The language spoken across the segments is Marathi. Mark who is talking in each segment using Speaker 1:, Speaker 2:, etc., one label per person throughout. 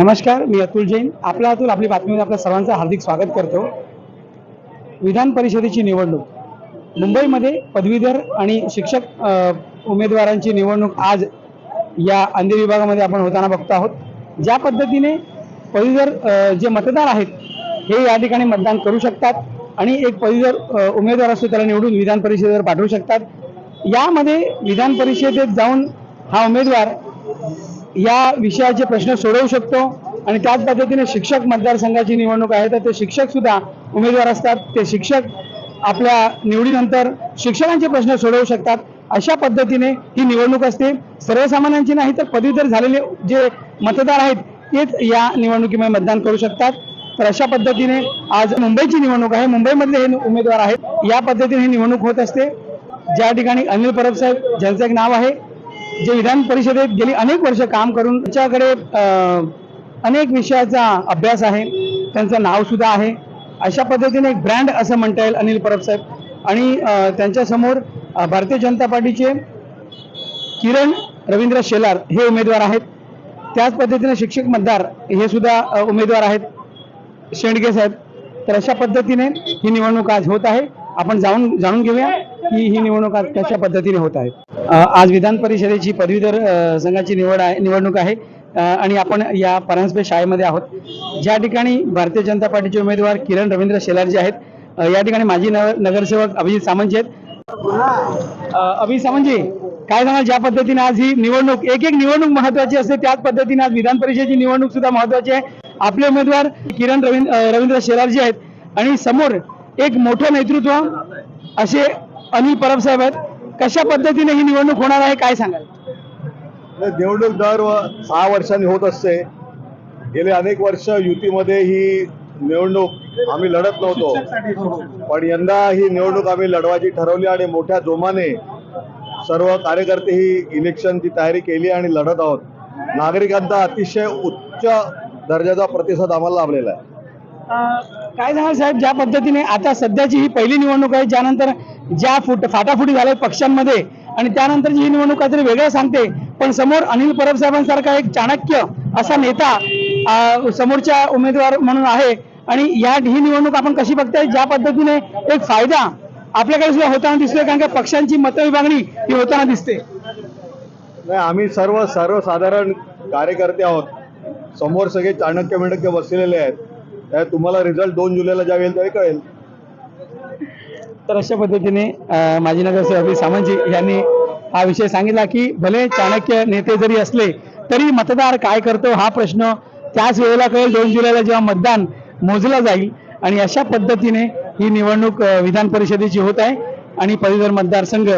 Speaker 1: नमस्कार मी अतुल जैन. आपला अतुल आपली बातमीमध्ये आपल्या सर्वांचं हार्दिक स्वागत करतो. विधान परिषदेची निवडणूक. मुंबईमध्ये पदवीधर आणि शिक्षक उमेदवारांची निवडणूक आज या अंधेरी विभागामध्ये आपण होताना बघतो आहोत. ज्या पद्धतीने पदवीधर जे मतदार आहेत हे या ठिकाणी मतदान करू शकतात आणि एक पदवीधर उमेदवार असतो त्याला निवडून विधान परिषदेवर पाठवू शकतात. यामध्ये विधान परिषदेत जाऊन हा उमेदवार या विषयाचे प्रश्न सोडवू शकतो आणि त्याच पद्धतीने शिक्षक मतदारसंघाची निवडणूक आहे तर ते शिक्षक सुद्धा उमेदवार असतात. ते शिक्षक आपल्या निवडीनंतर शिक्षकांचे प्रश्न सोडवू शकतात. अशा पद्धतीने ही निवडणूक असते. सर्वसामान्यांची नाही तर पदवीधर झालेले जे मतदार आहेत तेच या निवडणुकीमध्ये मतदान करू शकतात. तर अशा पद्धतीने आज मुंबईची निवडणूक आहे. मुंबईमधले हे उमेदवार आहेत. या पद्धतीने ही निवडणूक होत असते. ज्या ठिकाणी अनिल परब साहेब ज्यांचं एक नाव आहे जे विधान परिषदेत गेली अनेक वर्ष काम करून त्याच्याकडे अनेक विषयाचा अभ्यास आहे. त्यांचं नावसुद्धा आहे. अशा पद्धतीने एक ब्रँड असं म्हणता येईल अनिल परब साहेब. आणि त्यांच्यासमोर भारतीय जनता पार्टीचे किरण रवींद्र शेलार हे उमेदवार आहेत. त्याच पद्धतीने शिक्षक मतदार हे सुद्धा उमेदवार आहेत. शेंडगे साहेब. तर अशा पद्धतीने ही निवडणूक आज होत आहे. आपण जाऊन जाणून घेऊया की ही निवडणूक कशा पद्धतीने होत आहे. आज विधान परिषदेची पदवीधर संघाची निवड आहे निवडणूक आहे. आणि आपण या परांजपे शाळेमध्ये आहोत. ज्या ठिकाणी भारतीय जनता पार्टीचे उमेदवार किरण रवींद्र शेलारजी आहेत या ठिकाणी माजी नगरसेवक अभिजित सामंतजी आहेत. अभिजित सामंतजी काय सांगाल ज्या पद्धतीने आज ही निवडणूक एक एक निवडणूक महत्वाची असते त्याच पद्धतीने आज विधान परिषदेची निवडणूक सुद्धा महत्वाची आहे. आपले उमेदवार किरण रवींद्र रवींद्र शेलार आहेत. आणि समोर एक मोठं नेतृत्व असे अनिल परब साहेब आहेत. कशा पद्धतीने ही निवडणूक होणार आहे काय सांगाल?
Speaker 2: निवडणूक दर व- सहा वर्षांनी होत असते. गेले अनेक वर्ष युतीमध्ये ही निवडणूक आम्ही लढत नव्हतो. पण यंदा ही निवडणूक आम्ही लढवायची ठरवली आणि मोठ्या जोमाने सर्व कार्यकर्ते ही इलेक्शनची तयारी केली आणि लढत आहोत. नागरिकांचा अतिशय उच्च दर्जाचा प्रतिसाद आम्हाला लाभलेला आहे.
Speaker 1: काय झालं साहेब? ज्या पद्धतीने आता सध्याची ही पहिली निवडणूक आहे ज्यानंतर ज्या फुट फाटाफुटी झाल्या पक्षांमध्ये आणि त्यानंतरची ही निवडणूक काहीतरी वेगळं सांगते पण समोर अनिल परब साहेबांसारखा एक चाणक्य असा नेता समोरच्या उमेदवार म्हणून आहे. आणि या ही निवडणूक आपण कशी बघताय? ज्या पद्धतीने एक फायदा आपल्याकडे सुद्धा होताना दिसतोय कारण का पक्षांची मतविभागणी ही होताना दिसते.
Speaker 2: नाही आम्ही सर्व सर्वसाधारण कार्यकर्ते आहोत. समोर सगळे चाणक्य मिणक्य बसलेले आहेत. तुम्हाला रिझल्ट दोन जुलैला ज्या येईल कळेल.
Speaker 1: तर अशा पद्धतीने माजी नगरसेवक सामंतजी यांनी हा विषय सांगितला की भले चाणक्य नेते जरी असले तरी मतदार काय करतो हा प्रश्न त्याच वेळेला कळेल. दोन जुलैला जेव्हा मतदान मोजलं जाईल आणि अशा पद्धतीने ही निवडणूक विधान परिषदेची होत आहे आणि पदवीधर मतदारसंघ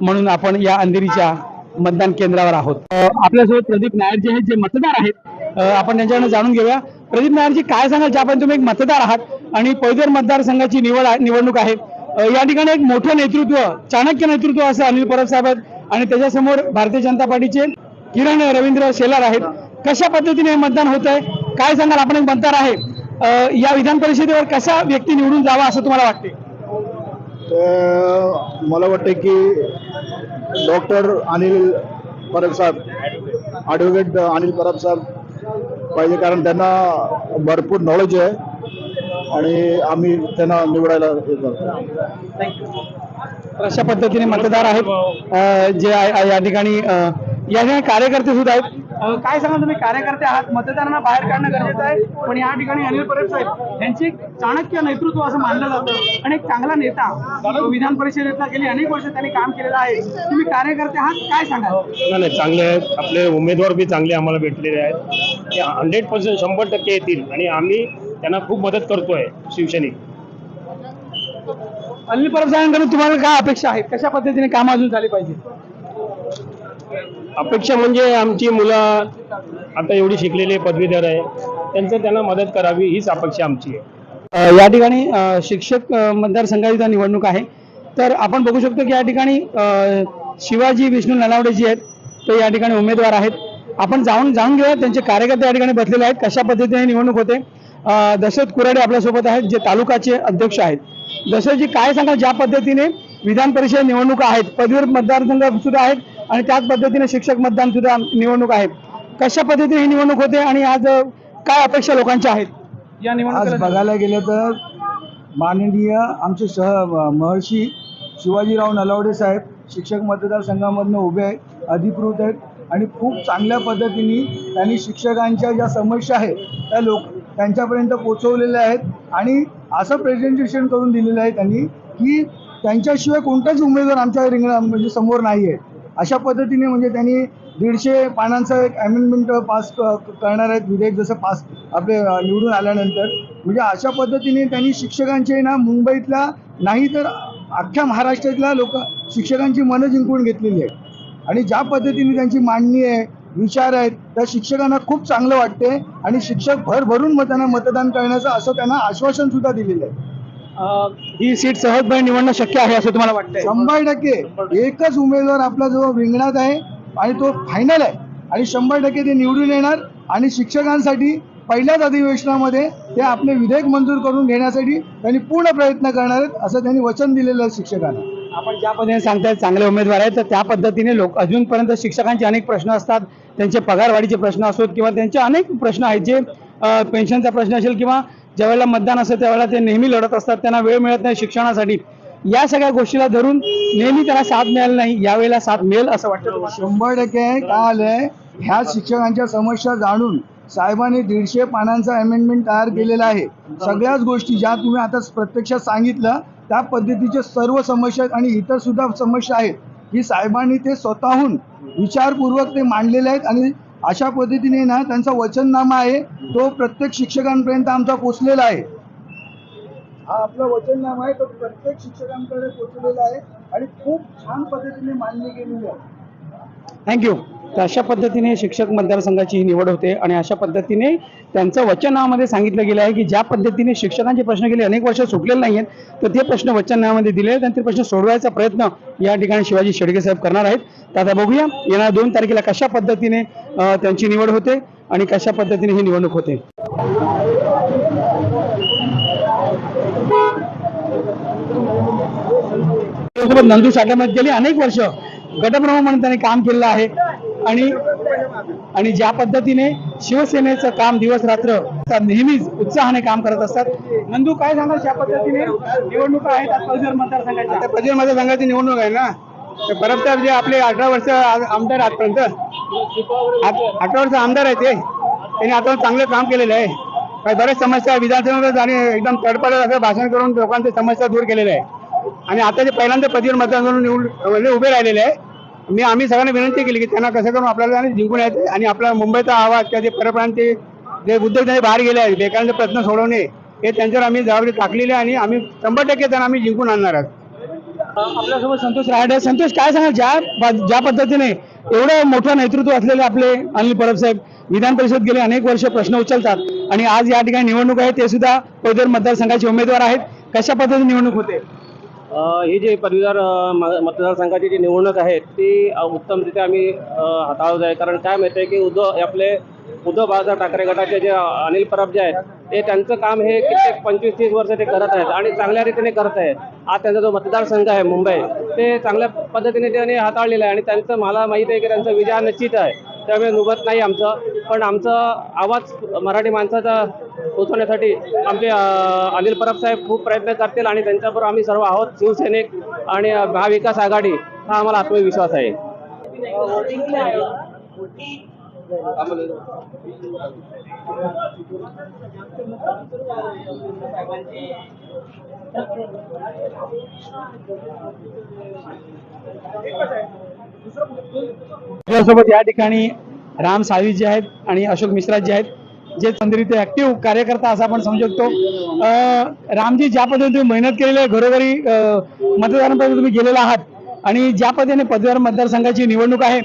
Speaker 1: म्हणून आपण या अंधेरीच्या मतदान केंद्रावर आहोत. आपल्यासोबत प्रदीप नायर जे आहेत जे मतदार आहेत आपण त्यांच्याकडनं जाणून घेऊया. प्रदीप नायरजी काय सांगाल? ज्या तुम्ही एक मतदार आहात आणि पैदर मतदारसंघाची निवड आहे- निवडणूक आहे या ठिकाणी एक मोठं नेतृत्व चाणक्य नेतृत्व असं अनिल परब साहेब आहेत आणि त्याच्यासमोर भारतीय जनता पार्टीचे किरण रवींद्र शेलार आहेत. कशा पद्धतीने मतदान होत आहे काय सांगाल? आपण एक मतदार आहे या विधान परिषदेवर कसा व्यक्ती निवडून जावा असं तुम्हाला वाटते
Speaker 2: मला वाटते की डॉक्टर अनिल परब साहेब ॲडव्होकेट अनिल परब साहेब पाहिजे कारण त्यांना भरपूर नॉलेज आहे आणि आम्ही त्यांना निवडायला हे करतो.
Speaker 1: अशा पद्धतीने मतदार आहेत. जे आहे- या ठिकाणी या ठिकाणी कार्यकर्ते सुद्धा आहेत. काय सांगाल तुम्ही? कार्यकर्ते आहात मतदारांना बाहेर काढणं गरजेचं आहे पण या ठिकाणी अनिल परब साहेब यांचे चाणक्य नेतृत्व असं मानलं जातं. आणि एक चांगला नेता विधान परिषदेतला गेली अनेक वर्ष त्यांनी काम केलेलं आहे. तुम्ही कार्यकर्ते आहात काय सांगाल?
Speaker 3: नाही नाही, चांगले आहेत. आपले उमेदवार बी चांगले आम्हाला भेटलेले आहेत. ते हंड्रेड पर्सेंट शंभर टक्के येतील. आणि आम्ही त्यांना खूप मदत करतोय शिवसैनिक.
Speaker 1: अनिल परब साहेबांकडून तुम्हाला काय अपेक्षा आहेत? कशा पद्धतीने काम अजून झाली पाहिजे
Speaker 3: अपेक्षा म्हणजे आमची मुलं आता एवढी शिकलेली पदवीधर आहे. त्यांचं त्यांना मदत करावी हीच अपेक्षा आमची आहे.
Speaker 1: या ठिकाणी शिक्षक मतदारसंघाची निवडणूक आहे. तर आपण बघू शकतो की या ठिकाणी शिवाजी विष्णू नलावडे जी आहेत ते या ठिकाणी उमेदवार आहेत. आपण जाऊन जाऊन घेऊया त्यांचे कार्यकर्ते या ठिकाणी बसलेले आहेत. कशा पद्धतीने निवडणूक होते? दशरथ कुराडे आपल्यासोबत आहेत जे तालुकाचे अध्यक्ष आहेत. दशरथजी काय सांगाल? ज्या पद्धतीने विधान परिषद निवडणुका आहेत पदवीधर मतदारसंघ सुद्धा आहेत आणि त्याच पद्धतीने शिक्षक मतदान सुद्धा निवडणूक आहे कशा पद्धतीने ही निवडणूक होते आणि आज काय अपेक्षा लोकांच्या आहेत? या
Speaker 4: आज
Speaker 1: निवडणूक
Speaker 4: बघायला गेलं तर माननीय आमचे सह महर्षी शिवाजीराव नलावडे साहेब शिक्षक मतदारसंघामधनं उभे आहेत अधिकृत आहेत आणि खूप चांगल्या पद्धतीने त्यांनी शिक्षकांच्या ज्या समस्या आहेत त्या लोक त्यांच्यापर्यंत पोचवलेल्या आहेत आणि असं प्रेझेंटेशन करून दिलेलं आहे त्यांनी की त्यांच्याशिवाय कोणताच उमेदवार आमच्या रिंगणा म्हणजे समोर नाही आहे अशा पद्धतीने म्हणजे त्यांनी दीडशे पानांचं एक अमेंडमेंट पास करणार आहेत विधेयक जसं पास आपले निवडून आल्यानंतर. म्हणजे अशा पद्धतीने त्यांनी शिक्षकांचे ना मुंबईतल्या नाही तर अख्ख्या महाराष्ट्रातल्या लोक शिक्षकांची मनं जिंकून घेतलेली आहे आणि ज्या पद्धतीने त्यांची मांडणी आहे विचार आहेत त्या शिक्षकांना खूप चांगलं वाटते आणि शिक्षक भरभरून मग त्यांना मतदान करण्याचं असं त्यांना आश्वासन सुद्धा दिलेलं आहे.
Speaker 1: ही सीट सहजपणे निवडणं शक्य आहे असं तुम्हाला वाटतंय?
Speaker 4: शंभर टक्के. एकच उमेदवार आपला जो रिंगणात आहे आणि तो फायनल आहे. आणि शंभर टक्के ते निवडून येणार आणि शिक्षकांसाठी पहिल्याच अधिवेशनामध्ये ते आपले विधेयक मंजूर करून घेण्यासाठी त्यांनी पूर्ण प्रयत्न करणार आहेत असं त्यांनी वचन दिलेलं आहे शिक्षकांना.
Speaker 1: आपण ज्या पद्धतीने सांगताय चांगले उमेदवार आहेत तर त्या पद्धतीने लोक अजूनपर्यंत शिक्षकांचे अनेक प्रश्न असतात. त्यांचे पगारवाढीचे प्रश्न असोत किंवा त्यांचे अनेक प्रश्न आहेत जे पेन्शनचा प्रश्न असेल किंवा ज्यावेळेला मतदान असतं त्यावेळेला ते नेहमी लढत असतात त्यांना वेळ मिळत नाही शिक्षणासाठी. या सगळ्या गोष्टीला धरून नेहमी त्याला साथ मिळाली नाही यावेळेला साथ मिळेल असं वाटतं
Speaker 4: शंभर टक्के काय आलंय ह्या शिक्षकांच्या समस्या जाणून साहेबांनी दीडशे पानांचा अमेंडमेंट तयार केलेला आहे. सगळ्याच गोष्टी ज्या तुम्ही आता प्रत्यक्षात सांगितलं त्या पद्धतीचे सर्व समस्या आणि इतर सुद्धा समस्या आहेत. ही साहेबांनी ते स्वतःहून विचारपूर्वक ते मांडलेले आहेत आणि अशा पद्धतीने ना त्यांचा वचननामा आहे. तो प्रत्येक शिक्षकांपर्यंत आमचा पोचलेला आहे. हा आपला वचननामा आहे. तो प्रत्येक शिक्षकांकडे पोचलेला आहे. आणि खूप छान पद्धतीने मांडणी केलेली आहे.
Speaker 1: थँक्यू तर अशा पद्धतीने शिक्षक मतदारसंघाची ही निवड होते आणि अशा पद्धतीने त्यांचं वचनामध्ये सांगितलं गेलं आहे की ज्या पद्धतीने शिक्षकांचे प्रश्न गेले अनेक वर्ष सुटलेले नाही आहेत तर ते प्रश्न वचनामध्ये दिले आहेत आणि ते प्रश्न सोडवायचा प्रयत्न या ठिकाणी शिवाजी शेडगे साहेब करणार आहेत. तर आता बघूया येणाऱ्या दोन तारखेला कशा पद्धतीने त्यांची निवड होते आणि कशा पद्धतीने ही निवडणूक होते. नंदू साठ्यामध्ये गेली अनेक वर्ष गटप्रमुख म्हणून त्यांनी काम केलेलं आहे. आणि आणि ज्या पद्धतीने शिवसेनेचं काम दिवस रात्र नेहमीच उत्साहाने काम करत असतात. नंदू काय सांगाल ज्या पद्धतीने निवडणुका आहेत पदवीधर मतदारसंघाच्या?
Speaker 3: आता मतदारसंघाची निवडणूक आहे ना. तर परत जे आपले अठरा वर्ष आमदार आजपर्यंत अठरा वर्ष आमदार आहे ते. त्यांनी आता चांगलं काम केलेलं आहे. काही बऱ्याच समस्या विधानसभेमध्ये आणि एकदम तडपडत असं भाषण करून लोकांच्या समस्या दूर केलेल्या आहे आणि आता जे पहिल्यांदा पदवीवर मतदान करून निवड म्हणजे उभे राहिलेले आहे मी आम्ही सगळ्यांना विनंती केली की त्यांना कसं करून आपल्याला जिंकून यायचं आणि आपला मुंबईचा आवाज किंवा जे परप्रांती जे उद्योग बाहेर गेले आहेत बेकारांचे प्रश्न सोडवणे हे त्यांच्यावर आम्ही जबाबदारी टाकलेली आहे आणि आम्ही शंभर टक्के त्यांना आम्ही जिंकून आणणार आहोत.
Speaker 1: आपल्यासोबत संतोष रायडे. संतोष काय सांगा ज्या ज्या पद्धतीने एवढं मोठं नेतृत्व असलेले आपले अनिल परब साहेब विधान परिषद गेले अनेक वर्ष प्रश्न उचलतात आणि आज या ठिकाणी निवडणूक आहे ते सुद्धा पदवीधर मतदारसंघाचे उमेदवार आहेत. कशा पद्धतीने निवडणूक होते?
Speaker 5: ही जी पदवीधर म- मतदारसंघाची जी निवडणूक आहे ती उत्तमरित्या आम्ही हाताळत आहे. कारण काय माहिती आहे की उद्धव आपले उद्धव बाळासाहेब ठाकरे गटाचे जे अनिल परब जे आहेत ते त्यांचं काम हे कित्येक पंचवीस तीस वर्ष ते करत आहेत आणि चांगल्या रीतीने करत आहेत. आज त्यांचा जो मतदारसंघ आहे मुंबई ते चांगल्या पद्धतीने त्यांनी हाताळलेलं आहे आणि त्यांचं मला माहीत आहे की त्यांचा विजय निश्चित आहे. त्यामुळे नुबत नाही आमचं. पण आमचा आवाज मराठी माणसाचा पोचवण्यासाठी आमचे अनिल परब साहेब खूप प्रयत्न करतील आणि त्यांच्याबरोबर आम्ही सर्व आहोत. शिवसैनिक आणि महाविकास आघाडी हा आम्हाला आत्मविश्वास आहे.
Speaker 1: आपल्यासोबत या ठिकाणी राम साळवी जे आहेत आणि अशोक मिश्रा जे आहेत. जे संदर्भित ऍक्टिव्ह कार्यकर्ता असं आपण समजू शकतो. रामजी ज्या पद्धतीने तुम्ही मेहनत केलेली आहे घरोघरी मतदारांपर्यंत तुम्ही गेलेला आहात आणि ज्या पद्धतीने पदवीधर मतदारसंघाची निवडणूक आहे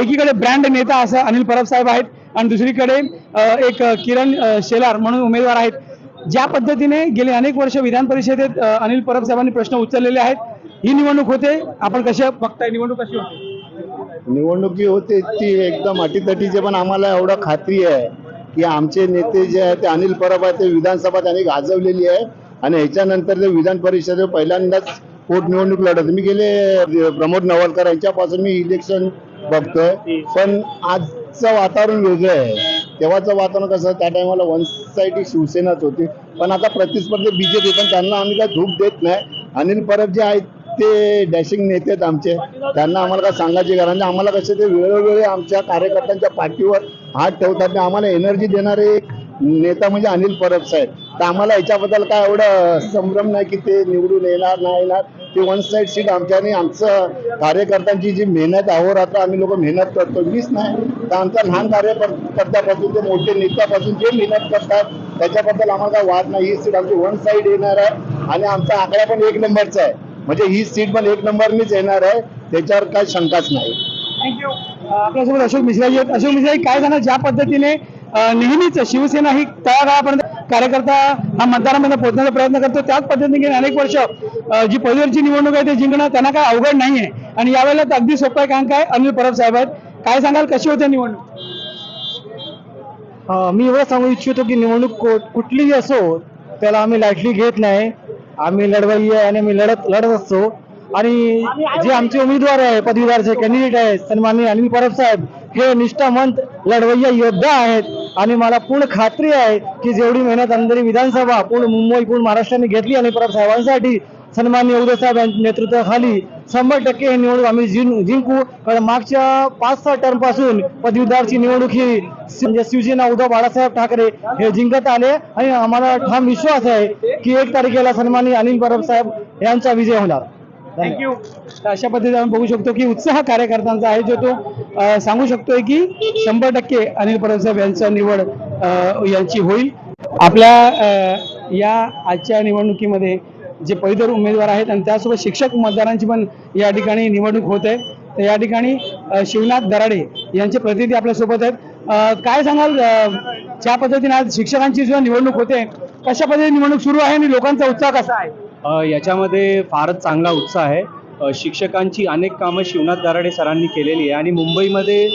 Speaker 1: एकीकडे ब्रँड नेता असं अनिल परब साहेब आहेत आणि दुसरीकडे एक किरण शेलार म्हणून उमेदवार आहेत. ज्या पद्धतीने गेले अनेक वर्ष विधान परिषदेत अनिल परब साहेबांनी प्रश्न उचललेले आहेत ही निवडणूक होते. आपण कशा बघताय निवडणूक कशी होते?
Speaker 2: निवडणुकी होते ती एकदम अटीतटीचे पण आम्हाला एवढं खात्री आहे. की आमचे नेते जे आहेत ते अनिल परब आहेत ते विधानसभा त्यांनी गाजवलेली आहे. आणि ह्याच्यानंतर ते विधान परिषदेवर पहिल्यांदाच पोटनिवडणूक लढत. मी गेले प्रमोद नवलकर यांच्यापासून मी इलेक्शन बघतोय. पण आजचं वातावरण वेगळं आहे. तेव्हाचं वातावरण कसं त्या टायमाला वन साईड शिवसेनाच होती. पण आता प्रतिस्पर्धी बीजेपी पण त्यांना आम्ही काय धूप देत नाही. अनिल परब जे आहेत ते डॅशिंग नेते आहेत आमचे. त्यांना आम्हाला काय सांगायची गरज नाही. आम्हाला कसे ते वेळोवेळी आमच्या कार्यकर्त्यांच्या पाठीवर हात ठेवतात आम्हाला एनर्जी देणारे एक नेता म्हणजे अनिल परब साहेब. तर आम्हाला याच्याबद्दल काय एवढं संभ्रम नाही की ते निवडून येणार नाही येणार. ते वन साईड सीट आमच्या आणि आमचं कार्यकर्त्यांची जी मेहनत अहोरात्र आम्ही लोक मेहनत करतो. मीच नाही तर आमच्या लहान कार्यकर्त्यापासून ते मोठे नेत्यापासून जे मेहनत करतात त्याच्याबद्दल आम्हाला काय वाद नाही. ही सीट आमची वन साईड येणार आहे आणि आमचा आकडा पण एक नंबरचा आहे. म्हणजे ही सीट पण एक नंबरनीच येणार आहे त्याच्यावर काही शंकाच नाही.
Speaker 1: थँक्यू आपल्यासोबत अशोक मिश्राजी आहेत. अशोक मिश्राजी काय झालं? ज्या पद्धतीने नेहमीच शिवसेना ही तळागाळापर्यंत कार्यकर्ता हा मतदारामध्ये पोहोचण्याचा प्रयत्न करतो. त्याच पद्धतीने गेली अनेक वर्ष जी पहिलीवरची निवडणूक आहे ते जिंकणं त्यांना काय अवघड नाही आहे आणि यावेळेला तर अगदी सोपं आहे कारण काय? अनिल परब साहेब आहेत. काय सांगाल? कशी होते निवडणूक?
Speaker 6: मी एवढं सांगू इच्छितो की निवडणूक कुठलीही असो त्याला आम्ही लाईटली घेत नाही. आम्ही लढवाई आहे आणि आम्ही लढत लढत असतो. आणि जे आमचे उमेदवार आहे पदवीधरचे कॅन्डिडेट आहेत सन्माननीय अनिल परब साहेब हे निष्ठावंत लढवय्या योद्धा आहेत. आणि मला पूर्ण खात्री आहे की जेवढी मेहनत अंधेरी विधानसभा पूर्ण मुंबई पूर्ण महाराष्ट्राने घेतली अनिल परब साहेबांसाठी सन्माननीय उदय साहेब यांच्या नेतृत्वाखाली शंभर टक्के ही निवडणूक आम्ही जिं- जिंकू. कारण मागच्या पाच सहा टर्मपासून पदवीधरची निवडणूक ही म्हणजे शिवसेना उद्धव बाळासाहेब ठाकरे हे जिंकत आले. आणि आम्हाला ठाम विश्वास आहे की एक तारखेला सन्माननीय अनिल परब साहेब यांचा विजय होणार.
Speaker 1: थँक्यू अशा पद्धतीने आपण बघू शकतो की उत्साह कार्यकर्त्यांचा आहे जो तो सांगू शकतोय की शंभर टक्के अनिल परब साहेब यांचा निवड यांची होईल. आपल्या या आजच्या निवडणुकीमध्ये जे पैदर उमेदवार आहेत आणि त्यासोबत शिक्षक मतदारांची पण या ठिकाणी निवडणूक होत आहे. तर या ठिकाणी शिवनाथ दराडे यांचे प्रतिनिधी आपल्यासोबत आहेत. काय सांगाल? ज्या पद्धतीने आज शिक्षकांची जेव्हा निवडणूक होते कशा पद्धतीने निवडणूक सुरू आहे आणि लोकांचा उत्साह कसा आहे?
Speaker 7: याच्यामध्ये फारच चांगला उत्साह आहे. शिक्षकांची अनेक कामं शिवनाथ दराडे सरांनी केलेली आहे आणि मुंबईमध्ये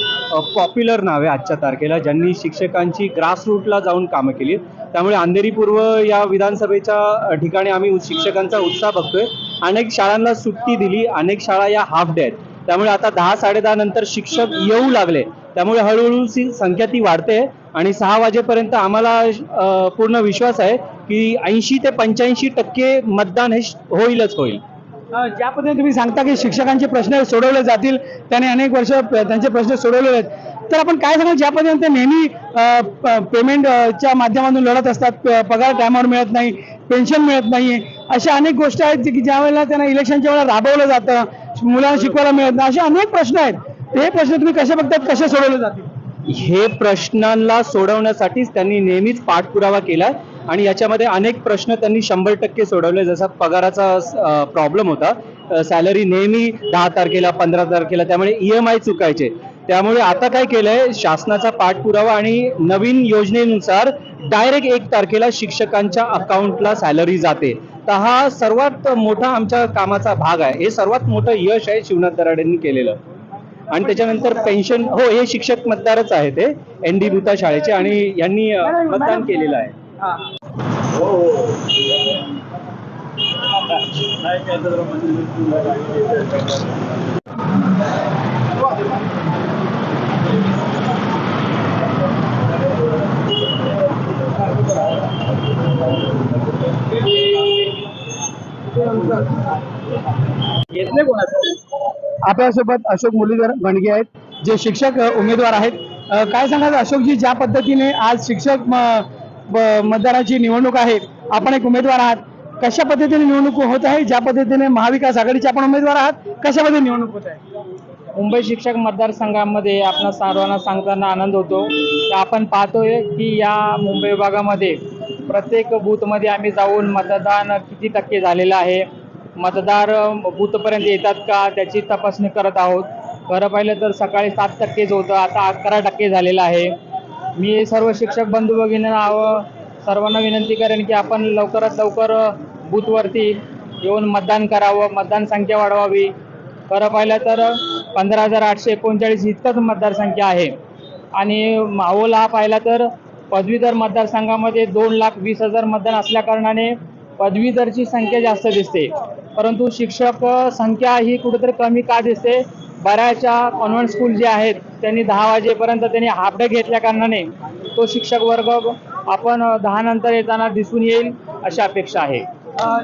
Speaker 7: पॉप्युलर नाव आहे आजच्या तारखेला ज्यांनी शिक्षकांची ग्रासरूटला जाऊन कामं केली त्यामुळे अंधेरी पूर्व या विधानसभेच्या ठिकाणी आम्ही शिक्षकांचा उत्साह बघतोय. अनेक शाळांना सुट्टी दिली अनेक शाळा या हाफ डे आहेत. त्यामुळे आता दहा साडेदहा नंतर शिक्षक येऊ लागले. त्यामुळे हळूहळू सी संख्या ती वाढते आणि सहा वाजेपर्यंत आम्हाला पूर्ण विश्वास आहे की ऐंशी ते पंच्याऐंशी टक्के मतदान हे होईलच होईल.
Speaker 1: ज्या पद्धतीने तुम्ही सांगता की शिक्षकांचे प्रश्न सोडवले जातील त्याने अनेक वर्ष त्यांचे प्रश्न सोडवलेले आहेत. तर आपण काय सांगा ज्या पद्धतीने ते नेहमी पेमेंटच्या माध्यमातून लढत असतात पगार टायमावर मिळत नाही पेन्शन मिळत नाहीये अशा अनेक गोष्टी आहेत की ज्या वेळेला त्यांना इलेक्शनच्या वेळेला राबवलं जातं मुलांना शिकवायला मिळत नाही असे अनेक प्रश्न आहेत. ते प्रश्न तुम्ही कसे बघतात कसे सोडवले जातील?
Speaker 7: हे प्रश्नांना सोडवण्यासाठीच त्यांनी नेहमीच पाठपुरावा केला आणि याच्यामध्ये अनेक प्रश्न त्यांनी शंभर टक्के सोडवले. जसा पगाराचा प्रॉब्लेम होता सॅलरी नेहमी दहा तारखेला पंधरा तारखेला त्यामुळे ई एम आय चुकायचे. त्यामुळे आता काय केलंय शासनाचा पाठपुरावा आणि नवीन योजनेनुसार डायरेक्ट एक तारखेला शिक्षकांच्या अकाउंटला सॅलरी जाते. तर हा सर्वात मोठा आमच्या कामाचा भाग आहे. हे सर्वात मोठं यश आहे शिवनाथ दराडेंनी केलेलं. आणि त्याच्यानंतर पेन्शन हो हे शिक्षक मतदारच आहे ते एन डी भूता शाळेचे आणि यांनी मतदान केलेलं आहे.
Speaker 1: आपल्यासोबत अशोक मुरलीधर भणगे आहेत जे शिक्षक उमेदवार आहेत. काय सांगाल अशोकजी ज्या पद्धतीने आज शिक्षक म- मतदाराची निवडणूक आहे आपण एक उमेदवार आहात. कशा पद्धतीने निवडणूक होत आहे? ज्या पद्धतीने महाविकास आघाडीचे आपण उमेदवार आहात कशा पद्धतीने निवडणूक होत आहे?
Speaker 8: मुंबई शिक्षक मतदारसंघामध्ये आपण सर्वांना सांगताना आनंद होतो. आपण पाहतोय की या मुंबई विभागामध्ये प्रत्येक बूथमध्ये आम्ही जाऊन मतदान किती टक्के झालेलं आहे. मतदार बूथपर्यंत येतात का त्याची तपासणी करत आहोत. खरं पाहिलं तर सकाळी सात टक्केच होतं आता अकरा टक्के झालेलं आहे. मी सर्व शिक्षक बंधू भगिनींना सर्वांना विनंती करेन की आपण लवकरात लवकर बूथवरती येऊन मतदान करावं मतदान संख्या वाढवावी. खरं पाहिलं तर पंधरा हजार आठशे एकोणचाळीस इतकंच मतदारसंख्या आहे. आणि माहोल हा पाहिला तर पदवीधर मतदारसंघामध्ये दोन लाख वीस हजार मतदान असल्याकारणाने पदवीधरची संख्या जास्त दिसते. परंतु शिक्षक संख्या ही कुठेतरी कमी का दिसते? बऱ्याचशा कॉन्व्हेंट स्कूल जे आहेत त्यांनी दहा वाजेपर्यंत त्यांनी हाफ डे घेतल्या कारणाने तो शिक्षक वर्ग आपण दहा नंतर येताना दिसून येईल अशी अपेक्षा आहे.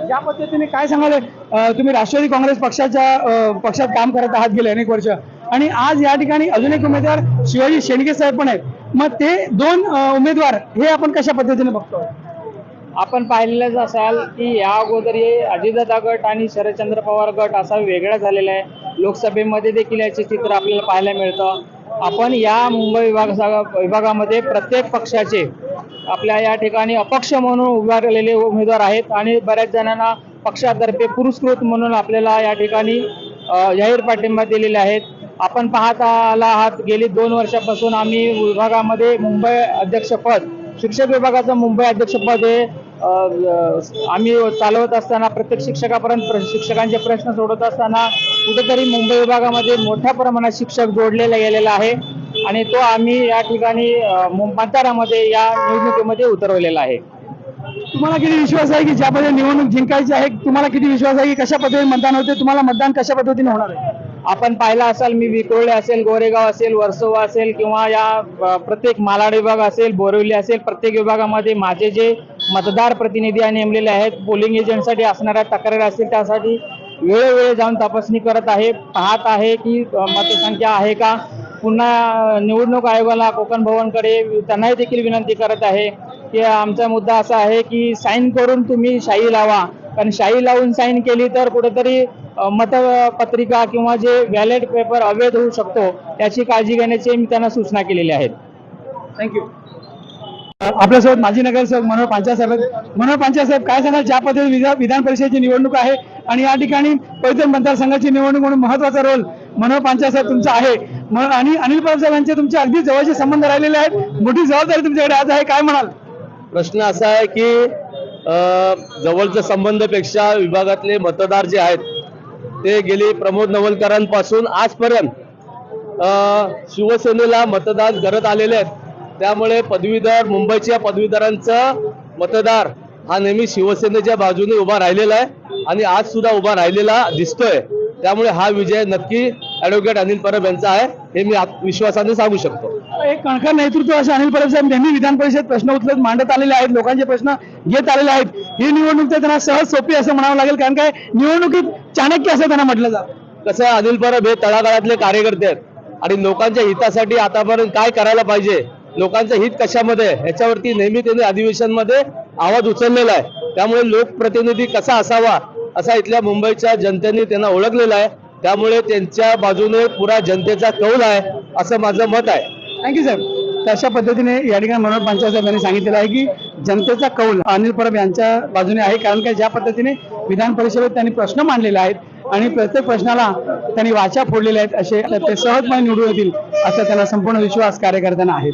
Speaker 1: ज्या पद्धतीने काय सांगाल? तुम्ही राष्ट्रवादी काँग्रेस पक्षाच्या पक्षात काम करत आहात गेले अनेक वर्ष. आणि आज या ठिकाणी अजून एक उमेदवार शिवाजी शेंडगे साहेब पण आहेत. मग ते दोन उमेदवार हे आपण कशा पद्धतीने बघतो
Speaker 8: आपण पाहिलेलंच असाल की या अगोदर हे अजितदादा गट आणि शरदचंद्र पवार गट असा वेगळा झालेला आहे. लोकसभेमध्ये देखील याचे चित्र आपल्याला पाहायला मिळतं. आपण या मुंबई विभाग विभागामध्ये प्रत्येक पक्षाचे आपल्या या ठिकाणी अपक्ष म्हणून उभारलेले उमेदवार आहेत आणि बऱ्याच जणांना पक्षातर्फे पुरस्कृत म्हणून आपल्याला या ठिकाणी जाहीर पाठिंबा दिलेले आहेत. आपण पाहत आला आहात गेली दोन वर्षापासून आम्ही विभागामध्ये मुंबई अध्यक्षपद शिक्षक विभागाचं मुंबई अध्यक्षपद हे आम्ही चालवत असताना प्रत्येक शिक्षकापर्यंत प्र- शिक्षकांचे प्रश्न सोडवत असताना कुठेतरी मुंबई विभागामध्ये मोठ्या प्रमाणात शिक्षक जोडलेला गेलेला आहे. आणि तो आम्ही या ठिकाणी मतदारामध्ये या निवडणुकीमध्ये उतरवलेला आहे.
Speaker 1: तुम्हाला किती विश्वास आहे की ज्या पद्धतीने निवडणूक जिंकायची आहे तुम्हाला किती विश्वास आहे की कशा पद्धतीने मतदान होते तुम्हाला मतदान कशा पद्धतीने होणार आहे?
Speaker 8: आपण पाहिला असाल मी विक्रोळे असेल गोरेगाव असेल वर्सोवा असेल किंवा या प्रत्येक मालाड विभाग असेल बोरिवली असेल प्रत्येक विभागामध्ये माझे जे मतदार प्रतिनिधी नेमलेले आहेत. पोलिंग एजंटसाठी असणाऱ्या तक्रारी असतील त्यासाठी वेळोवेळी जाऊन तपासणी करत आहे. पाहत आहे की मतसंख्या आहे का? पुन्हा निवडणूक आयोगाला कोकण भवनकडे त्यांनाही देखील विनंती करत आहे. की आमचा मुद्दा असा आहे की साईन करून तुम्ही शाई लावा. कारण शाई लावून साईन केली तर कुठेतरी मतपत्रिका किंवा जे व्हॅलेट पेपर अवैध होऊ शकतो याची काळजी घेण्याची मी त्यांना सूचना केलेल्या आहेत
Speaker 1: थँक्यू आपल्यासोबत माजी नगरसेवक मनोहर पांचाळ साहेब मनोहर पांचाळ साहेब काय सांगाल? ज्या पद्धतीने विधान परिषदेची निवडणूक आहे आणि या ठिकाणी पैठण मतदारसंघाची निवडणूक म्हणून महत्त्वाचा रोल मनोहर पांचाळ साहेब तुमचा आहे. आणि अनिल परब साहेब यांचे तुमचे अगदी जवळचे संबंध राहिलेले आहेत. मोठी जबाबदारी तुमच्याकडे आज आहे. काय म्हणाल?
Speaker 9: प्रश्न असा आहे की जवळच्या संबंधपेक्षा विभागातले मतदार जे आहेत ते गेली प्रमोद नवलकरांपासून आजपर्यंत शिवसेनेला मतदान करत आलेले आहेत. त्यामुळे पदवीधर मुंबईच्या पदवीधरांचा मतदार हा नेहमी शिवसेनेच्या बाजूने उभा राहिलेला आहे आणि आज सुद्धा उभा राहिलेला दिसतोय. त्यामुळे हा विजय नक्की ऍडव्होकेट अनिल परब यांचा आहे हे मी विश्वासाने सांगू शकतो.
Speaker 1: एक कणखर नेतृत्व असे अनिल परब साहेब नेहमी विधान परिषद प्रश्न उचलत मांडत आलेले आहेत लोकांचे प्रश्न घेत आलेले आहेत. ही निवडणूक तर त्यांना सहज सोपी असं म्हणावं लागेल कारण काय निवडणुकीत चाणक्य असं त्यांना म्हटलं जातं.
Speaker 9: कसं अनिल परब हे तळागाळातले कार्यकर्ते आहेत आणि लोकांच्या हितासाठी आतापर्यंत काय करायला पाहिजे? लोकांचं हित कशामध्ये आहे, याच्यावरती नेहमी त्यांनी अधिवेशनमध्ये आवाज उचललेला आहे. त्यामुळे लोकप्रतिनिधी कसा असावा असा इथल्या मुंबईच्या जनतेने त्यांना ओळखलेला आहे. त्यामुळे त्यांच्या बाजूने पुरा जनतेचा कौल आहे असं माझं मत आहे.
Speaker 1: थँक्यू साहेब तशा पद्धतीने या ठिकाणी मनोहर पांचाळ साहेब यांनी सांगितलेलं आहे की जनतेचा कौल अनिल परब यांच्या बाजूने आहे. कारण का ज्या पद्धतीने विधान परिषदेत त्यांनी प्रश्न मांडलेले आहेत आणि प्रत्येक प्रश्नाला त्यांनी वाचा फोडलेल्या आहेत असे ते सहजपणे निवडून येतील असा त्यांना संपूर्ण विश्वास कार्यकर्त्यांना आहे.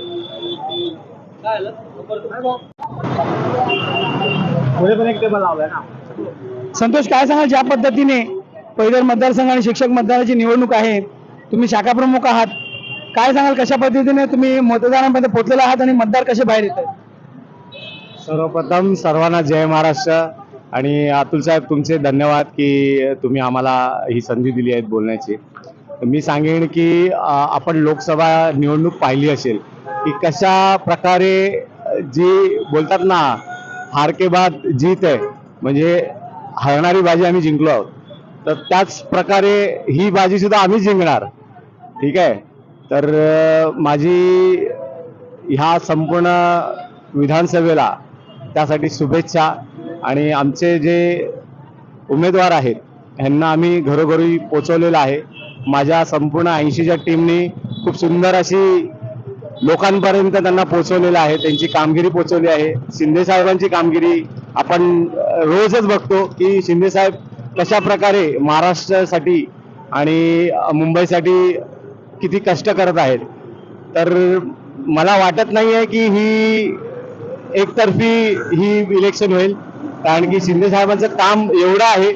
Speaker 1: संतोष काय सांगाल ज्या पद्धतीने पैदल मतदारसंघ आणि शिक्षक मतदाराची निवडणूक आहे? तुम्ही शाखा प्रमुख आहात. काय सांगाल कशा पद्धतीने तुम्ही मतदारांमध्ये पोहोचलेला आहात आणि मतदार कसे बाहेर येत
Speaker 10: सर्वप्रथम सर्वांना जय महाराष्ट्र आणि अतुल साहेब तुमचे धन्यवाद की तुम्ही आम्हाला ही संधी दिली आहे बोलण्याची. मी सांगेन की आपण लोकसभा निवडणूक पाहिली असेल की कशा प्रकारे जी बोलतात ना हार के बाद जीत आहे म्हणजे हरणारी बाजी आम्ही जिंकलो आहोत. तर त्याच प्रकारे ही बाजी सुद्धा आम्ही जिंकणार. ठीक आहे? तर माझी ह्या संपूर्ण विधानसभेला त्यासाठी शुभेच्छा आणि आमचे जे उमेदवार आहेत ह्यांना आम्ही घरोघरी पोचवलेलं आहे. माझ्या संपूर्ण ऐंशीच्या टीमनी खूप सुंदर अशी लोकांपर्यंत त्यांना पोचवलेलं आहे त्यांची कामगिरी पोचवली आहे. शिंदे साहेबांची कामगिरी आपण रोजच बघतो की शिंदे साहेब कशा प्रकारे महाराष्ट्रासाठी आणि मुंबईसाठी किती कष्ट करत आहेत. तर मला वाटत नाही आहे की ही एकतर्फी ही इलेक्शन होईल. कारण की शिंदे साहेबांचं काम एवढं आहे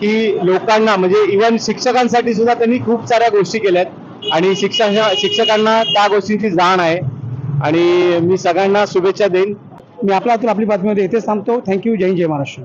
Speaker 10: की लोकांना म्हणजे इव्हन शिक्षकांसाठी सुद्धा त्यांनी खूप साऱ्या गोष्टी केल्या आहेत आणि शिक्षक शिक्षकांना त्या गोष्टींची जाण आहे. आणि मी सगळ्यांना शुभेच्छा देईन.
Speaker 1: मी आपल्या हातून आपली बातमी येथेच थांबतो. थँक्यू जय जय महाराष्ट्र.